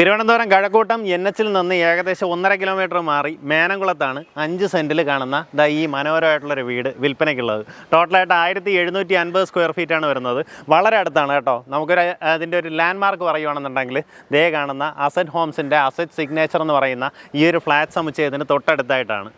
Thiruvananthapuram Kazhakkoottam N എച്ചിൽ നിന്ന് ഏകദേശം ഒന്നര കിലോമീറ്റർ മാറി മേനംകുളത്താണ് അഞ്ച് സെന്റിൽ കാണുന്ന ദാ ഈ മനോഹരമായിട്ടുള്ളൊരു വീട് വിൽപ്പനയ്ക്കുള്ളത്. ടോട്ടലായിട്ട് ആയിരത്തി എഴുന്നൂറ്റി അൻപത് സ്ക്വയർ ഫീറ്റാണ് വരുന്നത്. വളരെ അടുത്താണ് കേട്ടോ. നമുക്കൊരു അതിന്റെ ഒരു ലാൻഡ് മാർക്ക് പറയുകയാണെന്നുണ്ടെങ്കിൽ ദേ കാണുന്ന അസറ്റ് ഹോംസിന്റെ അസറ്റ് സിഗ്നേച്ചർ എന്ന് പറയുന്ന ഈ ഒരു ഫ്ലാറ്റ് സമുച്ചയത്തിന് തൊട്ടടുത്തായിട്ടാണ്.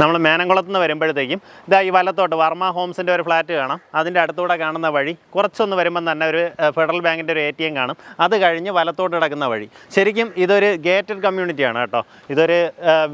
നമ്മൾ മേനംകുളത്ത് നിന്ന് വരുമ്പോഴത്തേക്കും ഇതാ ഈ വലത്തോട്ട് വർമ്മ ഹോംസിന്റെ ഒരു ഫ്ലാറ്റ് കാണാം. അതിന്റെ അടുത്തൂടെ കാണുന്ന വഴി കുറച്ചൊന്ന് വരുമ്പം തന്നെ ഒരു ഫെഡറൽ ബാങ്കിന്റെ ഒരു എ ടി എം കാണും. അത് കഴിഞ്ഞ് വലത്തോട്ട് കിടക്കുന്ന വഴി. ശരിക്കും ഇതൊരു ഗേറ്റഡ് കമ്മ്യൂണിറ്റിയാണ് കേട്ടോ. ഇതൊരു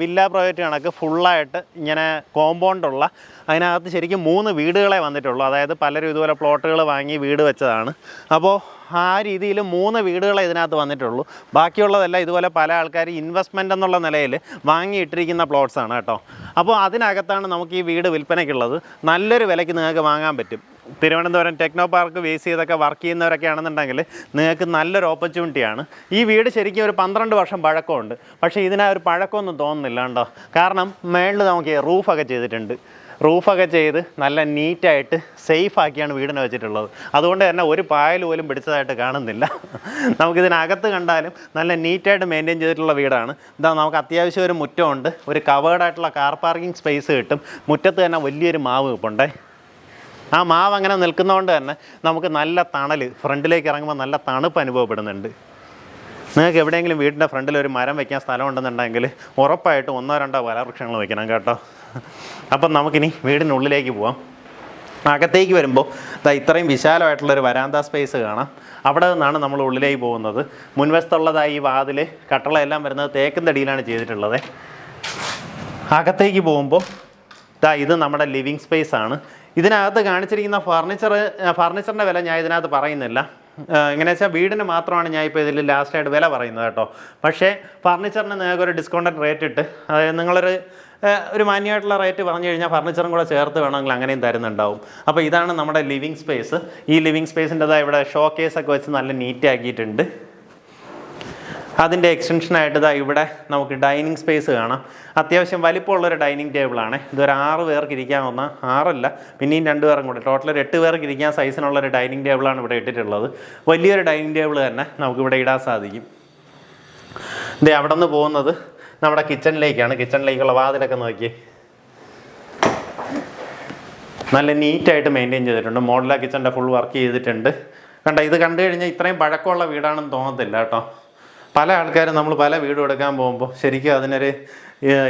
വില്ല പ്രോജക്റ്റ് കണക്ക് ഫുള്ളായിട്ട് ഇങ്ങനെ കോമ്പൗണ്ടുള്ള അതിനകത്ത് ശരിക്കും മൂന്ന് വീടുകളെ വന്നിട്ടുള്ളൂ. അതായത് പലരും ഇതുപോലെ പ്ലോട്ടുകൾ വാങ്ങി വീട് വെച്ചതാണ്. അപ്പോൾ ആ രീതിയിൽ മൂന്ന് വീടുകളെ ഇതിനകത്ത് വന്നിട്ടുള്ളൂ. ബാക്കിയുള്ളതെല്ലാം ഇതുപോലെ പല ആൾക്കാർ ഇൻവെസ്റ്റ്മെന്റ് എന്നുള്ള നിലയിൽ വാങ്ങിയിട്ടിരിക്കുന്ന പ്ലോട്ട്സാണ് കേട്ടോ. അപ്പോൾ അതിനകത്താണ് നമുക്ക് ഈ വീട് വിൽപ്പനയ്ക്കുള്ളത്. നല്ലൊരു വിലയ്ക്ക് നിങ്ങൾക്ക് വാങ്ങാൻ പറ്റും. തിരുവനന്തപുരം ടെക്നോ പാർക്ക് ബേസ് ചെയ്തൊക്കെ വർക്ക് ചെയ്യുന്നവരൊക്കെ ആണെന്നുണ്ടെങ്കിൽ നിങ്ങൾക്ക് നല്ലൊരു ഓപ്പർച്യൂണിറ്റിയാണ് ഈ വീട് ശരിക്കും ഒരു പന്ത്രണ്ട് വർഷം പഴക്കമുണ്ട്. പക്ഷേ ഇതിനൊരു പഴക്കമൊന്നും തോന്നുന്നില്ല കേട്ടോ. കാരണം മേളിൽ നമുക്ക് റൂഫൊക്കെ ചെയ്തിട്ടുണ്ട്. റൂഫൊക്കെ ചെയ്ത് നല്ല നീറ്റായിട്ട് സേഫ് ആക്കിയാണ് വീടിനെ വെച്ചിട്ടുള്ളത്. അതുകൊണ്ട് തന്നെ ഒരു പായൽ പോലും പിടിച്ചതായിട്ട് കാണുന്നില്ല. നമുക്കിതിനകത്ത് കണ്ടാലും നല്ല നീറ്റായിട്ട് മെയിന്റെയിൻ ചെയ്തിട്ടുള്ള വീടാണ്. ഇതാ നമുക്ക് അത്യാവശ്യം ഒരു മുറ്റമുണ്ട്. ഒരു കവേർഡായിട്ടുള്ള കാർ പാർക്കിംഗ് സ്പേസ് കിട്ടും. മുറ്റത്ത് തന്നെ വലിയൊരു മാവ് കിപ്പുണ്ടേ ആ മാവ് അങ്ങനെ നിൽക്കുന്നതുകൊണ്ട് തന്നെ നമുക്ക് നല്ല തണൽ ഫ്രണ്ടിലേക്ക് ഇറങ്ങുമ്പോൾ നല്ല തണുപ്പ് അനുഭവപ്പെടുന്നുണ്ട്. നിങ്ങൾക്ക് എവിടെയെങ്കിലും വീടിന്റെ ഫ്രണ്ടിൽ ഒരു മരം വയ്ക്കാൻ സ്ഥലം ഉണ്ടെന്നുണ്ടെങ്കിൽ ഉറപ്പായിട്ടും ഒന്നോ രണ്ടോ ഫലവൃക്ഷങ്ങൾ വയ്ക്കണം കേട്ടോ. അപ്പം നമുക്കിനി വീടിനുള്ളിലേക്ക് പോവാം. അകത്തേക്ക് വരുമ്പോൾ ഇതാ ഇത്രയും വിശാലമായിട്ടുള്ളൊരു വരാന്ത സ്പേസ് കാണാം. അവിടെ നിന്നാണ് നമ്മൾ ഉള്ളിലേക്ക് പോകുന്നത്. മുൻവശത്തുള്ളതായി ഈ വാതിൽ കട്ടളയെല്ലാം വരുന്നത് തേക്കിന്റെ അടിയിലാണ് ചെയ്തിട്ടുള്ളത്. അകത്തേക്ക് പോകുമ്പോൾ ഇതാ ഇത് നമ്മുടെ ലിവിങ് സ്പേസ് ആണ്. ഇതിനകത്ത് കാണിച്ചിരിക്കുന്ന ഫർണിച്ചർ ഫർണിച്ചറിന്റെ വില ഞാൻ ഇതിനകത്ത് പറയുന്നില്ല. എങ്ങനെ വെച്ചാൽ വീടിന് മാത്രമാണ് ഞാൻ ഇപ്പോൾ ഇതിൽ ലാസ്റ്റായിട്ട് വില പറയുന്നത് കേട്ടോ. പക്ഷേ ഫർണിച്ചറിന് നിങ്ങൾക്ക് ഒരു ഡിസ്കൗണ്ടഡ് റേറ്റ് ഇട്ട് അതായത് നിങ്ങളൊരു ഒരു മാന്യമായിട്ടുള്ള റേറ്റ് പറഞ്ഞു കഴിഞ്ഞാൽ ഫർണിച്ചറും കൂടെ ചേർത്ത് വേണമെങ്കിൽ അങ്ങനെയും തരുന്നുണ്ടാവും. അപ്പോൾ ഇതാണ് നമ്മുടെ ലിവിങ് സ്പേസ്. ഈ ലിവിങ് സ്പേസിന്റെതായ ഇവിടെ ഷോ കേസൊക്കെ വെച്ച് നല്ല നീറ്റ് ആക്കിയിട്ടുണ്ട്. അതിന്റെ എക്സ്റ്റൻഷനായിട്ട് ഇതാ ഇവിടെ നമുക്ക് ഡൈനിങ് സ്പേസ് കാണാം. അത്യാവശ്യം വലിപ്പമുള്ളൊരു ഡൈനിങ് ടേബിളാണ് ഇതൊരു ആറ് പേർക്ക് ഇരിക്കാവുന്ന ആറല്ല പിന്നെയും രണ്ട് പേർക്കും കൂടെ. ടോട്ടൽ ഒരു എട്ട് പേർക്ക് ഇരിക്കാൻ സൈസിനുള്ളൊരു ഡൈനിങ് ടേബിളാണ് ഇവിടെ ഇട്ടിട്ടുള്ളത്. വലിയൊരു ഡൈനിങ് ടേബിൾ തന്നെ നമുക്കിവിടെ ഇടാൻ സാധിക്കും. ഇത് അവിടെ നിന്ന് പോകുന്നത് നമ്മുടെ കിച്ചണിലേക്കാണ് കിച്ചണിലേക്കുള്ള വാതിലൊക്കെ നോക്കി. നല്ല നീറ്റായിട്ട് മെയിന്റെയിൻ ചെയ്തിട്ടുണ്ട്. മോഡലാ കിച്ചന്റെ ഫുൾ വർക്ക് ചെയ്തിട്ടുണ്ട്. കണ്ട ഇത് കണ്ടു കഴിഞ്ഞാൽ ഇത്രയും പഴക്കമുള്ള വീടാണെന്ന് തോന്നത്തില്ല കേട്ടോ. പല ആൾക്കാരും നമ്മൾ പല വീടും എടുക്കാൻ പോകുമ്പോൾ ശരിക്കും അതിനൊരു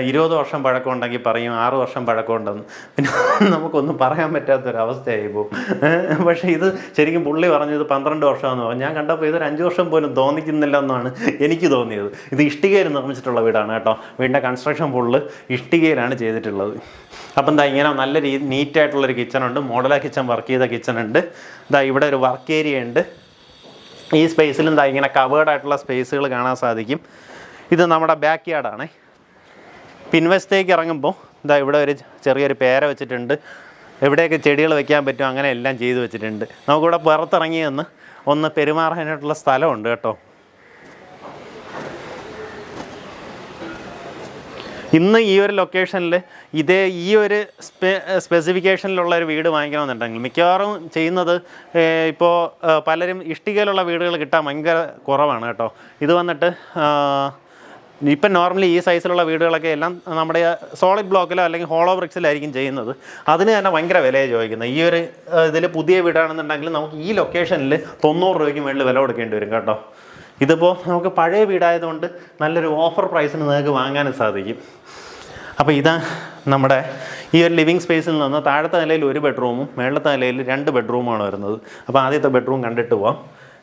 ഇരുപത് വർഷം പഴക്കമുണ്ടെങ്കിൽ പറയും ആറ് വർഷം പഴക്കമുണ്ടെന്ന്. പിന്നെ നമുക്കൊന്നും പറയാൻ പറ്റാത്തൊരവസ്ഥയായി പോകും. പക്ഷേ ഇത് ശരിക്കും പുള്ളി പറഞ്ഞത് പന്ത്രണ്ട് വർഷമാണെന്ന് പറഞ്ഞു. ഞാൻ കണ്ടപ്പോൾ ഇതൊരു അഞ്ച് വർഷം പോലും തോന്നിക്കുന്നില്ല എന്നാണ് എനിക്ക് തോന്നിയത്. ഇത് ഇഷ്ടികയിൽ നിർമ്മിച്ചിട്ടുള്ള വീടാണ് കേട്ടോ. വീടിന്റെ കൺസ്ട്രക്ഷൻ ഫുള്ള് ഇഷ്ടികയിലാണ് ചെയ്തിട്ടുള്ളത്. അപ്പം എന്താ ഇങ്ങനെ നല്ല രീതി നീറ്റായിട്ടുള്ളൊരു കിച്ചണുണ്ട് മോഡലാ കിച്ചൺ വർക്ക് ചെയ്ത കിച്ചൺ ഉണ്ട്. ഇതാ ഇവിടെ ഒരു വർക്ക് ഏരിയ ഉണ്ട്. ഈ സ്പേസിലും ഇതാ ഇങ്ങനെ കവേർഡായിട്ടുള്ള സ്പേസുകൾ കാണാൻ സാധിക്കും. ഇത് നമ്മുടെ ബാക്ക് യാർഡാണേ പിൻവശത്തേക്ക് ഇറങ്ങുമ്പോൾ ഇതാ ഇവിടെ ഒരു ചെറിയൊരു പേര വെച്ചിട്ടുണ്ട്. എവിടെയൊക്കെ ചെടികൾ വെക്കാൻ പറ്റും അങ്ങനെ എല്ലാം ചെയ്തു വെച്ചിട്ടുണ്ട്. നമുക്കിവിടെ പുറത്തിറങ്ങി നിന്ന് ഒന്ന് പെരുമാറാനായിട്ടുള്ള സ്ഥലമുണ്ട് കേട്ടോ. ഇന്ന് ഈ ഒരു ലൊക്കേഷനിൽ ഇതേ ഈ ഒരു സ്പെ സ്പെസിഫിക്കേഷനിലുള്ള ഒരു വീട് വാങ്ങിക്കണമെന്നുണ്ടെങ്കിൽ മിക്കവാറും ചെയ്യുന്നത് ഇപ്പോൾ പലരും ഇഷ്ടികയിലുള്ള വീടുകൾ കിട്ടാൻ ഭയങ്കര കുറവാണ് കേട്ടോ. ഇത് വന്നിട്ട് ഇപ്പം നോർമലി ഈ സൈസിലുള്ള വീടുകളൊക്കെ എല്ലാം നമ്മുടെ സോളിഡ് ബ്ലോക്കിലോ അല്ലെങ്കിൽ ഹോളോ ബ്രിക്സിലായിരിക്കും ചെയ്യുന്നത്. അതിന് തന്നെ ഭയങ്കര വിലയാണ് ചോദിക്കുന്നത്. ഈ ഒരു ഇതിൽ പുതിയ വീടാണെന്നുണ്ടെങ്കിൽ നമുക്ക് ഈ ലൊക്കേഷനിൽ തൊണ്ണൂറ് രൂപയ്ക്ക് മുകളിൽ വില കൊടുക്കേണ്ടി വരും കേട്ടോ. ഇതിപ്പോൾ നമുക്ക് പഴയ വീടായതുകൊണ്ട് നല്ലൊരു ഓഫർ പ്രൈസിന് നിങ്ങൾക്ക് വാങ്ങാനും സാധിക്കും. അപ്പോൾ ഇതാ നമ്മുടെ ഈ ഒരു ലിവിങ് സ്പേസിൽ നിന്ന് താഴത്തെ നിലയിൽ ഒരു ബെഡ്റൂമും മേളത്തെ നിലയിൽ രണ്ട് ബെഡ്റൂമാണ് വരുന്നത്. അപ്പോൾ ആദ്യത്തെ ബെഡ്റൂം കണ്ടിട്ട് പോവാം.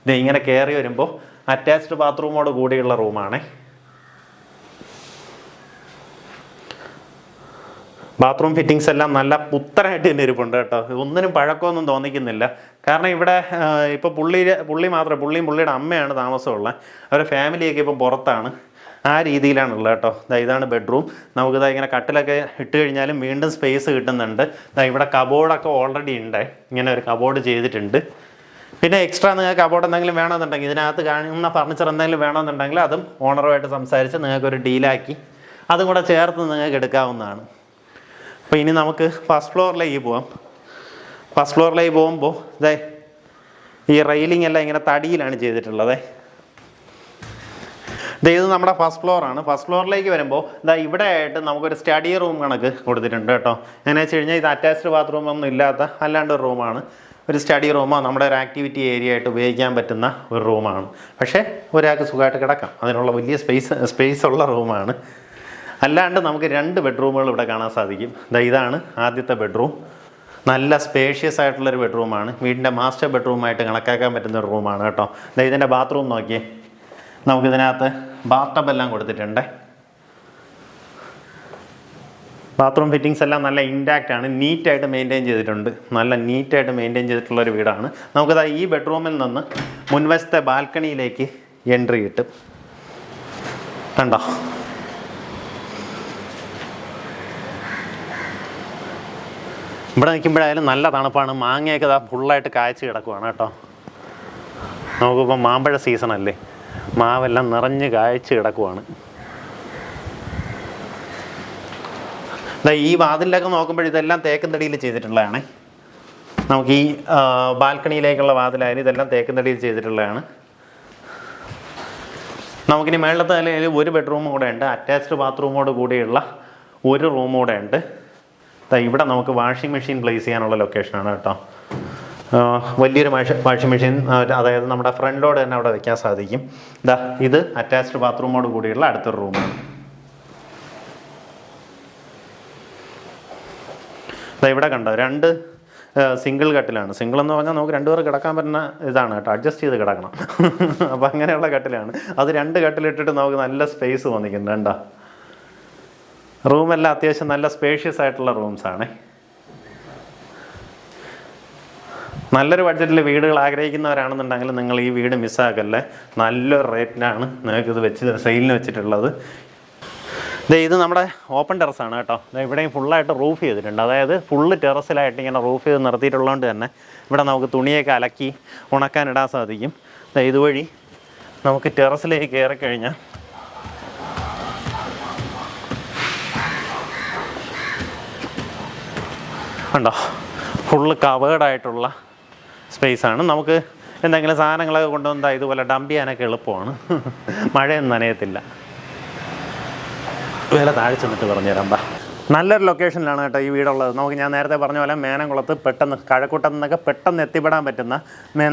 ഇത് ഇങ്ങനെ കയറി വരുമ്പോൾ അറ്റാച്ച്ഡ് ബാത്റൂമോട് കൂടിയുള്ള റൂമാണേ ബാത്റൂം ഫിറ്റിങ്സ് എല്ലാം നല്ല പുത്തനായിട്ട് തന്നെ ഇരിപ്പുണ്ട് കേട്ടോ. ഒന്നിനും പഴക്കമൊന്നും തോന്നിക്കുന്നില്ല. കാരണം ഇവിടെ ഇപ്പോൾ പുള്ളി പുള്ളി മാത്രമേ പുള്ളിയും പുള്ളിയുടെ അമ്മയാണ് താമസമുള്ളത്. അവരുടെ ഫാമിലിയൊക്കെ ഇപ്പം പുറത്താണ്. ആ രീതിയിലാണുള്ളത് കേട്ടോ. ദാ ഇതാണ് ബെഡ്റൂം. നമുക്ക് ഇതാ ഇങ്ങനെ കട്ടിലൊക്കെ ഇട്ട് കഴിഞ്ഞാലും വീണ്ടും സ്പേസ് കിട്ടുന്നുണ്ട്. ദാ ഇവിടെ കബോർഡൊക്കെ ഓൾറെഡി ഉണ്ട്. ഇങ്ങനെ ഒരു കബോർഡ് ചെയ്തിട്ടുണ്ട്. പിന്നെ എക്സ്ട്രാ നിങ്ങൾക്ക് കബോർഡ് എന്തെങ്കിലും വേണമെന്നുണ്ടെങ്കിൽ ഇതിനകത്ത് കാണുന്ന ഫർണിച്ചർ എന്തെങ്കിലും വേണമെന്നുണ്ടെങ്കിൽ അതും ഓണറുമായിട്ട് സംസാരിച്ച് നിങ്ങൾക്കൊരു ഡീലാക്കി അതും കൂടെ ചേർത്ത് നിങ്ങൾക്ക് എടുക്കാവുന്നതാണ്. അപ്പോൾ ഇനി നമുക്ക് ഫസ്റ്റ് ഫ്ലോറിലേക്ക് പോവാം. ഫസ്റ്റ് ഫ്ലോറിലേക്ക് പോകുമ്പോൾ ഇതേ ഈ റെയിലിംഗ് എല്ലാം ഇങ്ങനെ തടിയിലാണ് ചെയ്തിട്ടുള്ളത്. ഇത് നമ്മുടെ ഫസ്റ്റ് ഫ്ലോറാണ് ഫസ്റ്റ് ഫ്ലോറിലേക്ക് വരുമ്പോൾ ഇതാ ഇവിടെ ആയിട്ട് നമുക്കൊരു സ്റ്റഡി റൂം കണക്ക് കൊടുത്തിട്ടുണ്ട് കേട്ടോ. എങ്ങനെ വെച്ച് കഴിഞ്ഞാൽ ഇത് അറ്റാച്ച്ഡ് ബാത്റൂം ഒന്നും ഇല്ലാത്ത അല്ലാണ്ട് ഒരു റൂമാണ് ഒരു സ്റ്റഡി റൂമോ നമ്മുടെ ഒരു ആക്ടിവിറ്റി ഏരിയ ആയിട്ട് ഉപയോഗിക്കാൻ പറ്റുന്ന ഒരു റൂമാണ് പക്ഷേ ഒരാൾക്ക് സുഖമായിട്ട് കിടക്കാം. അതിനുള്ള വലിയ സ്പേസ് സ്പേസ് ഉള്ള റൂമാണ് അല്ലാണ്ട് നമുക്ക് രണ്ട് ബെഡ്റൂമുകൾ ഇവിടെ കാണാൻ സാധിക്കും. ഇതാണ് ആദ്യത്തെ ബെഡ്റൂം നല്ല സ്പേഷ്യസ് ആയിട്ടുള്ളൊരു ബെഡ്റൂമാണ് വീടിന്റെ മാസ്റ്റർ ബെഡ്റൂമായിട്ട് കണക്കാക്കാൻ പറ്റുന്ന ഒരു റൂമാണ് കേട്ടോ. ഇതിന്റെ ബാത്റൂം നോക്കിയേ. നമുക്കിതിനകത്ത് ബാത്തബ് എല്ലാം കൊടുത്തിട്ടുണ്ട്. ബാത്റൂം ഫിറ്റിങ്സ് എല്ലാം നല്ല ഇൻടാക്റ്റ് ആണ്. നീറ്റായിട്ട് മെയിന്റെയിൻ ചെയ്തിട്ടുണ്ട്. നല്ല നീറ്റായിട്ട് മെയിന്റെയിൻ ചെയ്തിട്ടുള്ള ഒരു വീടാണ്. നമുക്കത് ഈ ബെഡ്റൂമിൽ നിന്ന് മുൻവശത്തെ ബാൽക്കണിയിലേക്ക് എൻട്രി കിട്ടും. കണ്ടോ? ഇവിടെ നിൽക്കുമ്പോഴായാലും നല്ല തണുപ്പാണ്. മാങ്ങയൊക്കെ ഇതാ ഫുള്ളായിട്ട് കായ്ച്ച് കിടക്കുവാണ് കേട്ടോ. നമുക്കിപ്പോൾ മാമ്പഴ സീസൺ അല്ലേ? മാവെല്ലാം നിറഞ്ഞ് കായ്ച്ച് കിടക്കുവാണ്. ഈ വാതിലൊക്കെ നോക്കുമ്പോൾ ഇതെല്ലാം തേക്കും ചെയ്തിട്ടുള്ളതാണ്. നമുക്ക് ഈ ബാൽക്കണിയിലേക്കുള്ള വാതിലായാലും ഇതെല്ലാം തേക്കും ചെയ്തിട്ടുള്ളതാണ്. നമുക്കിനി മേളത്തെ നിലയിൽ ഒരു ബെഡ്റൂം കൂടെ ഉണ്ട്. അറ്റാച്ച്ഡ് ബാത്റൂമോട് കൂടിയുള്ള ഒരു റൂം കൂടെ ഉണ്ട്. ഇവിടെ നമുക്ക് വാഷിംഗ് മെഷീൻ പ്ലേസ് ചെയ്യാനുള്ള ലൊക്കേഷനാണ് കേട്ടോ. വലിയൊരു വാഷിംഗ് മെഷീൻ അതായത് നമ്മുടെ ഫ്രണ്ട് ലോഡ് തന്നെ അവിടെ വെക്കാൻ സാധിക്കും. ഇതാ ഇത് അറ്റാച്ച്ഡ് ബാത്റൂമോട് കൂടിയുള്ള അടുത്തൊരു റൂമാണ് ദാ ഇവിടെ കണ്ടോ രണ്ട് സിംഗിൾ കട്ടിലാണ്. സിംഗിൾ എന്ന് പറഞ്ഞാൽ നമുക്ക് രണ്ടുപേർ കിടക്കാൻ പറ്റുന്ന ഇതാണ് കേട്ടോ. അഡ്ജസ്റ്റ് ചെയ്ത് കിടക്കണം. അപ്പോൾ അങ്ങനെയുള്ള കട്ടിലാണ്. അത് രണ്ട് കട്ടിലിട്ടിട്ട് നമുക്ക് നല്ല സ്പേസ് വന്നിട്ടുണ്ട് കണ്ടോ? റൂമെല്ലാം അത്യാവശ്യം നല്ല സ്പേഷ്യസ് ആയിട്ടുള്ള റൂംസ് ആണ്. നല്ലൊരു ബഡ്ജറ്റിൽ വീടുകൾ ആഗ്രഹിക്കുന്നവരാണെന്നുണ്ടെങ്കിൽ നിങ്ങൾ ഈ വീട് മിസ്സാക്കല്ലേ നല്ലൊരു റേറ്റിനാണ് നിങ്ങൾക്ക് ഇത് വെച്ച് സെയിലിന് വെച്ചിട്ടുള്ളത്. ഇത് നമ്മുടെ ഓപ്പൺ ടെറസാണ് കേട്ടോ. ഇവിടെയും ഫുള്ളായിട്ട് റൂഫ് ചെയ്തിട്ടുണ്ട്. അതായത് ഫുള്ള് ടെറസിലായിട്ട് ഇങ്ങനെ റൂഫ് ചെയ്ത് നിർത്തിയിട്ടുള്ളതുകൊണ്ട് തന്നെ ഇവിടെ നമുക്ക് തുണിയൊക്കെ അലക്കി ഉണക്കാനിടാൻ സാധിക്കും. ഇതുവഴി നമുക്ക് ടെറസിലേക്ക് കയറി കഴിഞ്ഞാൽ ഉണ്ടോ ഫുള്ള് കവേർഡായിട്ടുള്ള സ്പേസാണ് നമുക്ക് എന്തെങ്കിലും സാധനങ്ങളൊക്കെ കൊണ്ടുവന്നാൽ ഇതുപോലെ ഡംപ് ചെയ്യാനൊക്കെ എളുപ്പമാണ്. മഴയൊന്നും നനയത്തില്ല. വില താഴെ ചെന്നിട്ട് പറഞ്ഞുതരാം ബാ. നല്ലൊരു ലൊക്കേഷനിലാണ് കേട്ടോ ഈ വീടുള്ളത്. നമുക്ക് ഞാൻ നേരത്തെ പറഞ്ഞ പോലെ മേനംകുളത്ത് പെട്ടെന്ന് കഴക്കൂട്ടത്ത് നിന്നൊക്കെ പെട്ടെന്ന് എത്തിപ്പെടാൻ പറ്റുന്ന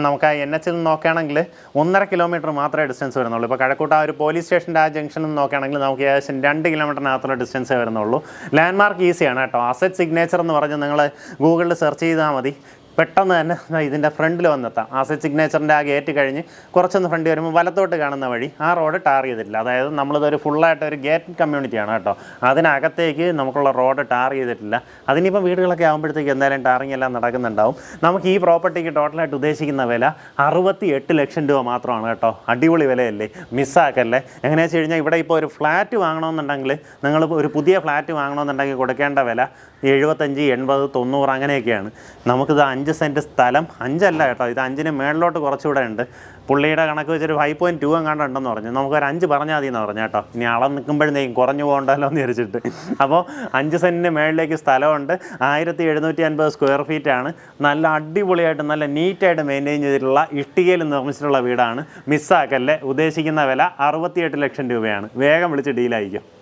നമുക്ക് ആ എൻ എച്ചിൽ നോക്കുകയാണെങ്കിൽ ഒന്നര കിലോമീറ്റർ മാത്രമേ ഡിസ്റ്റൻസ് വരുന്നുള്ളൂ. ഇപ്പോൾ കഴക്കൂട്ട ഒരു പോലീസ് സ്റ്റേഷന്റെ ആ ജംഗ്ഷനിൽ നോക്കുകയാണെങ്കിൽ നമുക്ക് ഏകദേശം രണ്ട് കിലോമീറ്ററിനകത്തുള്ള ഡിസ്റ്റൻസേ വരുന്നുള്ളൂ. ലാൻഡ്മാർക്ക് ഈസിയാണ് കേട്ടോ. അസറ്റ് സിഗ്നേച്ചർ എന്ന് പറഞ്ഞ് നിങ്ങൾ ഗൂഗിളിൽ സെർച്ച് ചെയ്താൽ മതി. പെട്ടെന്ന് തന്നെ ഇതിന്റെ ഫ്രണ്ടിൽ വന്നെത്താം. ആസിഡ് സിഗ്നേച്ചറിന്റെ ആ ഗേറ്റ് കഴിഞ്ഞ് കുറച്ചൊന്ന് ഫ്രണ്ട് വരുമ്പോൾ വലത്തോട്ട് കാണുന്ന വഴി ആ റോഡ് ടാർ ചെയ്തിട്ടില്ല. അതായത് നമ്മളിതൊരു ഫുള്ളായിട്ട് ഒരു ഗേറ്റ് കമ്മ്യൂണിറ്റിയാണ് കേട്ടോ. അതിനകത്തേക്ക് നമുക്കുള്ള റോഡ് ടാർ ചെയ്തിട്ടില്ല. അതിനിപ്പം വീടുകളൊക്കെ ആകുമ്പോഴത്തേക്ക് എന്തായാലും ടാറിങ് എല്ലാം നടക്കുന്നുണ്ടാവും. നമുക്ക് ഈ പ്രോപ്പർട്ടിക്ക് ടോട്ടലായിട്ട് ഉദ്ദേശിക്കുന്ന വില അറുപത്തി എട്ട് ലക്ഷം രൂപ മാത്രമാണ് കേട്ടോ. അടിപൊളി വിലയല്ലേ? മിസ്സാക്കല്ലേ എങ്ങനെയാണെന്ന് വെച്ച് കഴിഞ്ഞാൽ ഇവിടെ ഇപ്പോൾ ഒരു ഫ്ലാറ്റ് വാങ്ങണമെന്നുണ്ടെങ്കിൽ നിങ്ങൾ ഒരു പുതിയ ഫ്ലാറ്റ് വാങ്ങണമെന്നുണ്ടെങ്കിൽ കൊടുക്കേണ്ട വില എഴുപത്തഞ്ച് എൺപത് തൊണ്ണൂറ് അങ്ങനെയൊക്കെയാണ്. നമുക്കിത് അഞ്ച് സെന്റ് സ്ഥലം അഞ്ചല്ല കേട്ടോ. ഇത് അഞ്ചിന് മേളിലോട്ട് കുറച്ചുകൂടെ ഉണ്ട്. പുള്ളിയുടെ കണക്ക് വെച്ചൊരു ഫൈവ് പോയിന്റ് ടു എങ്ങാണ്ട് ഉണ്ടെന്ന് പറഞ്ഞു. നമുക്കൊരു അഞ്ച് പറഞ്ഞാൽ മതി എന്ന് പറഞ്ഞു കേട്ടോ. ഇനി അളം നിൽക്കുമ്പോഴത്തേക്കും കുറഞ്ഞു പോകണ്ടല്ലോ എന്ന് വിചാരിച്ചിട്ട്. അപ്പോൾ അഞ്ച് സെന്റിന് മേളിലേക്ക് സ്ഥലമുണ്ട്. ആയിരത്തി എഴുന്നൂറ്റി അൻപത് സ്ക്വയർ ഫീറ്റ് ആണ്. നല്ല അടിപൊളിയായിട്ട് നല്ല നീറ്റായിട്ട് മെയിന്റെയിൻ ചെയ്തിട്ടുള്ള ഇഷ്ടികയിൽ നിർമ്മിച്ചിട്ടുള്ള വീടാണ്. മിസ്സാക്കല്ലേ ഉദ്ദേശിക്കുന്ന വില അറുപത്തിയെട്ട് ലക്ഷം രൂപയാണ്. വേഗം വിളിച്ച് ഡീലായിരിക്കും